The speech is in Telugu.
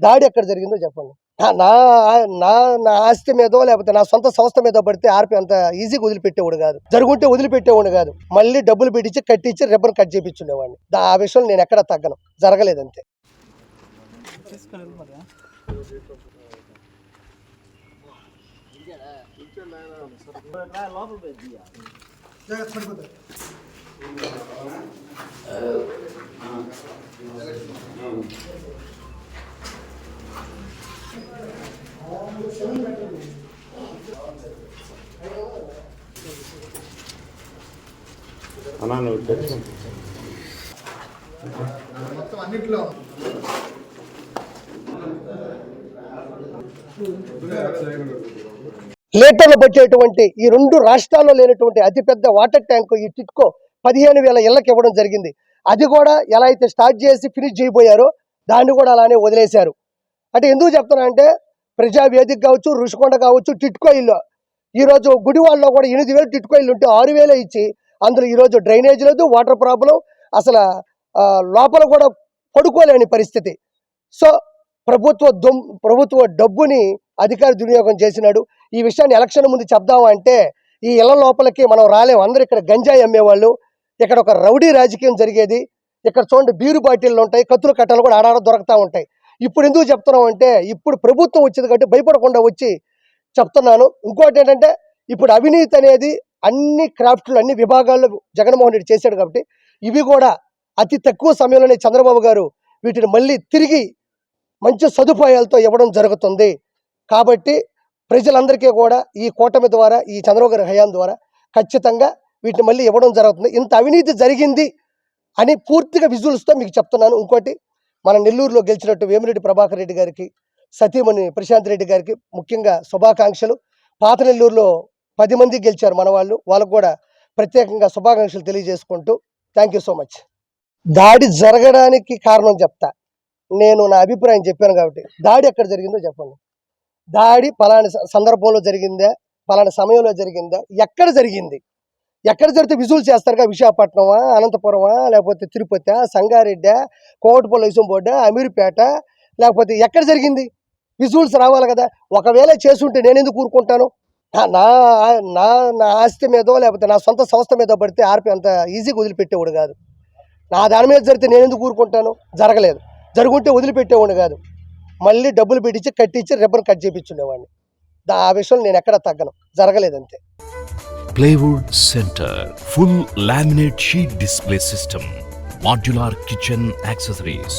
దాడి ఎక్కడ జరిగిందో చెప్పండి. నా- నా నా ఆస్తి మీదో లేకపోతే నా సొంత సంస్థ మీద పడితే ఆర్పి అంత ఈజీగా వదిలిపెట్టేవాడు కాదు. జరుగుంటే వదిలిపెట్టేవాడు కాదు. మళ్ళీ డబ్బులు పెట్టించి కట్టించి రిబ్బన్ కట్ చేయించుండేవాడిని దా- ఆ విషయంలో నేను ఎక్కడ తగ్గను. జరగలేదంతే అన్నా నువ్వు తెచ్చు మొత్తం అన్నింటిలో. లీటర్లు పట్టేటువంటి ఈ రెండు రాష్ట్రాల్లో లేనటువంటి అతిపెద్ద వాటర్ ట్యాంక్ ఈ టిట్కో పదిహేను వేల ఇళ్ళకి ఇవ్వడం జరిగింది. అది కూడా ఎలా అయితే స్టార్ట్ చేసి ఫినిష్ చేయబోయారో దాన్ని కూడా అలానే వదిలేశారు. అంటే ఎందుకు చెప్తున్నా అంటే ప్రజా వేదిక కావచ్చు ఋషికొండ కావచ్చు టిట్కో ఇల్లు. ఈరోజు గుడివాడలో కూడా ఎనిమిది వేలు టిట్కో ఇల్లు ఉంటే ఆరు వేలే ఇచ్చి అందులో ఈరోజు డ్రైనేజ్ లేదు వాటర్ ప్రాబ్లం. అసలు లోపల కూడా పడుకోలేని పరిస్థితి. సో ప్రభుత్వ దొమ్ ప్రభుత్వ డబ్బుని అధికారి దుర్వినియోగం చేసినాడు. ఈ విషయాన్ని ఎలక్షన్ ముందు చెప్దామంటే ఈ ఇళ్ళ లోపలికి మనం రాలేము అందరూ ఇక్కడ గంజాయి అమ్మేవాళ్ళు. ఇక్కడ ఒక రౌడీ రాజకీయం జరిగేది. ఇక్కడ చూడండి బీరు బాటిళ్ళు ఉంటాయి కత్తులు కట్టలు కూడా ఆడాడ దొరుకుతూ ఉంటాయి. ఇప్పుడు ఎందుకు చెప్తున్నాం అంటే ఇప్పుడు ప్రభుత్వం వచ్చింది కాబట్టి భయపడకుండా వచ్చి చెప్తున్నాను. ఇంకోటి ఏంటంటే ఇప్పుడు అవినీతి అనేది అన్ని క్రాఫ్ట్లు అన్ని విభాగాల్లో జగన్మోహన్ రెడ్డి చేశాడు కాబట్టి ఇవి కూడా అతి తక్కువ సమయంలోనే చంద్రబాబు గారు వీటిని మళ్ళీ తిరిగి మంచి సదుపాయాలతో ఇవ్వడం జరుగుతుంది. కాబట్టి ప్రజలందరికీ కూడా ఈ కూటమి ద్వారా ఈ చంద్రబాబు గారి హయాం ద్వారా ఖచ్చితంగా వీటిని మళ్ళీ ఇవ్వడం జరుగుతుంది. ఇంత అవినీతి జరిగింది అని పూర్తిగా విజువల్స్తో మీకు చెప్తున్నాను. ఇంకోటి మన నెల్లూరులో గెలిచినట్టు వేమిరెడ్డి ప్రభాకర్ రెడ్డి గారికి సతీమణి ప్రశాంత్ రెడ్డి గారికి ముఖ్యంగా శుభాకాంక్షలు. పాత నెల్లూరులో పది మంది గెలిచారు మన వాళ్ళు. వాళ్ళకు కూడా ప్రత్యేకంగా శుభాకాంక్షలు తెలియజేసుకుంటూ థ్యాంక్ యూ సో మచ్ దాడి జరగడానికి కారణం చెప్తా. నేను నా అభిప్రాయం చెప్పాను కాబట్టి. దాడి ఎక్కడ జరిగిందో చెప్పండి. దాడి పలాని స- సందర్భంలో జరిగిందా? పలానా సమయంలో జరిగిందా? ఎక్కడ జరిగింది? ఎక్కడ జరిగితే విజువల్ చేస్తారుగా విశాఖపట్నమా అనంతపురమా లేకపోతే తిరుపతి సంగారెడ్డి కోటపల్లి ఇసం బోర్డా అమీర్పేట లేకపోతే ఎక్కడ జరిగింది? విజువల్స్ రావాలి కదా. ఒకవేళ చేసుంటే నేను ఎందుకు కూరుకుంటాను నా- నా నా ఆస్తి మీదో లేకపోతే నా సొంత సంస్థ మీద పడితే ఆర్పి అంత ఈజీగా వదిలిపెట్టేవాడు కాదు. నా దాని మీద జరిగితే నేను ఎందుకు ఊరుకుంటాను? జరగలేదు. జరుగుంటే వదిలిపెట్టేవాడు కాదు. మళ్ళీ డబ్బులు పెట్టించి కట్టించి రిబ్బన్ కట్ చేయించుండేవాడిని దా ఆ విషయంలో నేను ఎక్కడ తగ్గను. జరగలేదంతే plywood centre full laminate sheet display system modular kitchen accessories